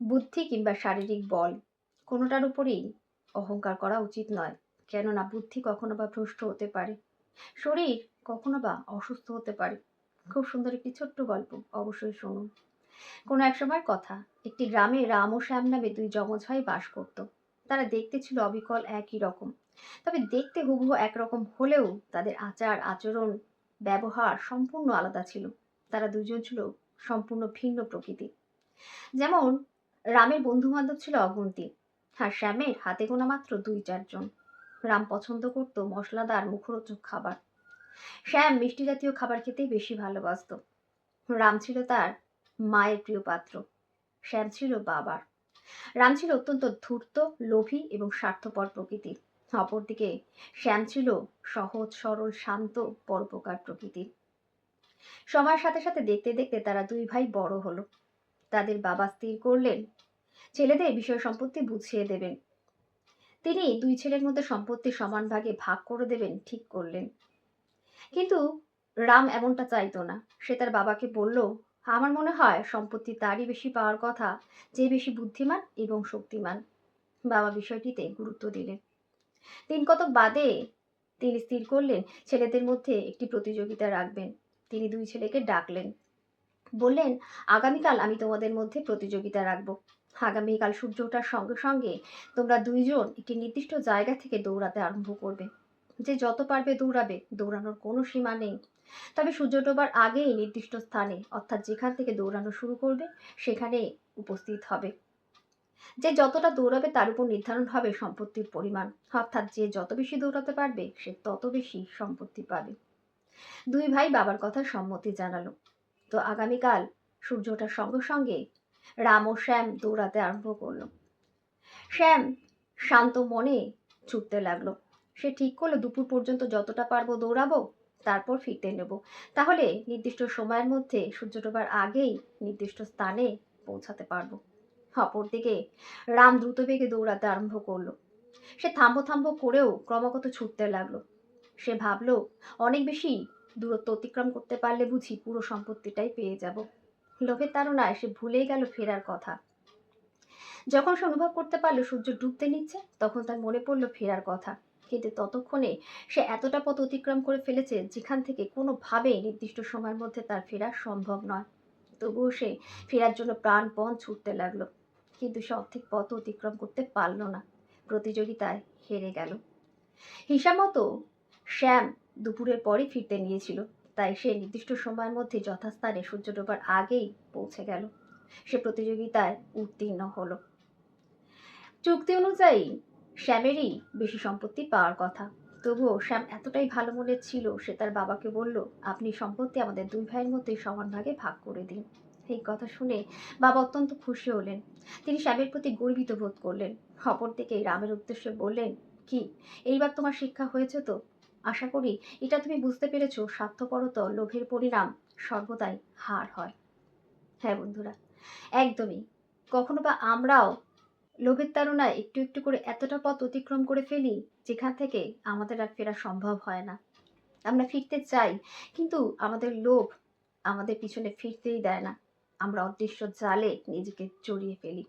বুদ্ধি কিংবা শারীরিক বল, কোনোটার উপরেই অহংকার করা উচিত নয়। কেননা বুদ্ধি কখনো বা ভ্রষ্ট হতে পারে। শরীর কখনো বা অসুস্থ হতে পারে। খুব সুন্দর একটি ছোট্ট গল্প, অবশ্যই শুনুন। কোনো এক সময়ের কথা, একটি গ্রামে রাম ও শ্যাম নামে দুই যমজ ভাই বাস করত। তারা দেখতে ছিল অবিকল একই রকম। তবে দেখতে হুবহু একরকম হলেও তাদের আচার, আচরণ, ব্যবহার সম্পূর্ণ আলাদা ছিল। তারা দুজন ছিল সম্পূর্ণ ভিন্ন প্রকৃতি যেমন রামের বন্ধু বান্ধব ছিল অগুন্তি আর শ্যামের হাতে গোনা মাত্র দুই চারজন। রাম পছন্দ করত মশলাদার মুখরোচক খাবার। শ্যাম মিষ্টি জাতীয় খাবার খেতেই বেশি ভালোবাসত। রাম ছিল তার মায়ের প্রিয় পাত্র। শ্যাম ছিল বাবার। রাম ছিল অত্যন্ত ধূর্ত, লোভী এবং স্বার্থপর প্রকৃতির। অপরদিকে শ্যাম ছিল সহজ, সরল, শান্ত, পরোপকার প্রকৃতির। সময়ের সাথে সাথে দেখতে দেখতে তারা দুই ভাই বড় হলো। তাদের বাবা স্থির করলেন। ছেলেদের বিষয় সম্পত্তি বুঝিয়ে দেবেন। তিনি দুই ছেলের মধ্যে সম্পত্তি সমান ভাগে ভাগ করে দেবেন, ঠিক করলেন। কিন্তু রাম এমনটা চাইতো না। সে তার বাবাকে বলল, আমার মনে হয় সম্পত্তি তারই বেশি পাওয়ার কথা, যে বেশি বুদ্ধিমান এবং শক্তিমান। বাবা বিষয়টিতে গুরুত্ব দিলেন। দিন কতক বাদে তিনি স্থির করলেন, ছেলেদের মধ্যে একটি প্রতিযোগিতা রাখবেন। তিনি দুই ছেলেকে ডাকলেন। বললেন, আগামীকাল আমি তোমাদের মধ্যে প্রতিযোগিতা রাখব। আগামীকাল সূর্য ওঠার সঙ্গে সঙ্গে তোমরা দুইজন একটি নির্দিষ্ট জায়গা থেকে দৌড়াতে আরম্ভ করবে। যে যত পারবে দৌড়াবে, দৌড়ানোর কোনো সীমা নেই। তবে সূর্য ডোবার আগেই নির্দিষ্ট স্থানে, অর্থাৎ যেখান থেকে দৌড়ানো শুরু করবে, সেখানে উপস্থিত হবে। যে যতটা দৌড়াবে তার উপর নির্ধারণ হবে সম্পত্তির পরিমাণ। অর্থাৎ যে যত বেশি দৌড়াতে পারবে, সে তত বেশি সম্পত্তি পাবে। দুই ভাই বাবার কথা সম্মতি জানালো। তো আগামীকাল সূর্য ওঠার সঙ্গে সঙ্গে রাম ও শ্যাম দৌড়াতে আরম্ভ করল। শ্যাম শান্ত মনে ছুটতে লাগল। সে ঠিক করল, দুপুর পর্যন্ত যতটা পারব দৌড়াবো, তারপর ফিরতে নেব। তাহলে নির্দিষ্ট সময়ের মধ্যে সূর্য ডোবার আগেই নির্দিষ্ট স্থানে পৌঁছাতে পারব। অপরদিকে রাম দ্রুত বেগে দৌড়াতে আরম্ভ করল। সে থাম্বো থাম্বো করেও ক্রমাগত ছুটতে লাগল। সে ভাবলো, অনেক বেশি দূরত্ব অতিক্রম করতে পারলে বুঝি পুরো সম্পত্তিটাই পেয়ে যাব। লোভের তাড়নায় সে ভুলেই গেল ফেরার কথা। যখন সে অনুভব করতে পারল সূর্য ডুবতে নিচ্ছে, তখন তার মনে পড়ল ফেরার কথা। কিন্তু ততক্ষণে সে এতটা পথ অতিক্রম করে ফেলেছে, যেখান থেকে কোনোভাবেই নির্দিষ্ট সময়ের মধ্যে তার ফেরা সম্ভব নয়। তবুও সে ফেরার জন্য প্রাণপণ ছুটতে লাগল, কিন্তু সে অর্ধেক পথ অতিক্রম করতে পারল না। প্রতিযোগিতায় হেরে গেল। হিসাব মতো শ্যাম দুপুরের পরই ফিরতে নিয়েছিল। তাই সে নির্দিষ্ট সময়ের মধ্যে যথাস্থানে সূর্য ডোবার আগেই পৌঁছে গেল। সে প্রতিযোগিতায় উত্তীর্ণ হলো। চুক্তি অনুযায়ী শ্যামেরই বেশি সম্পত্তি পাওয়ার কথা। তবুও শ্যাম এতটাই ভালো মনের ছিল, সে তার বাবাকে বলল, আপনি সম্পত্তি আমাদের দুই ভাইয়ের মধ্যে সমান ভাগে ভাগ করে দিন। এই কথা শুনে বাবা অত্যন্ত খুশি হলেন। তিনি শ্যামের প্রতি গর্বিত বোধ করলেন। অপরদিকে রামের উদ্দেশ্যে বললেন, কি, এইবার তোমার শিক্ষা হয়েছে তো? আশা করি এটা তুমি বুঝতে পেরেছ, স্বার্থপরত, লোভের পরিণাম সর্বদাই হার হয়। হ্যাঁ বন্ধুরা, একদমই। কখনো বা আমরাও লোভের তাড়নায় একটু একটু করে এতটা পথ অতিক্রম করে ফেলি, যেখান থেকে আমাদের আর ফেরা সম্ভব হয় না। আমরা ফিরতে চাই, কিন্তু আমাদের লোভ আমাদের পিছনে ফিরতেই দেয় না। আমরা অদৃশ্য জালে নিজেকে জড়িয়ে ফেলি।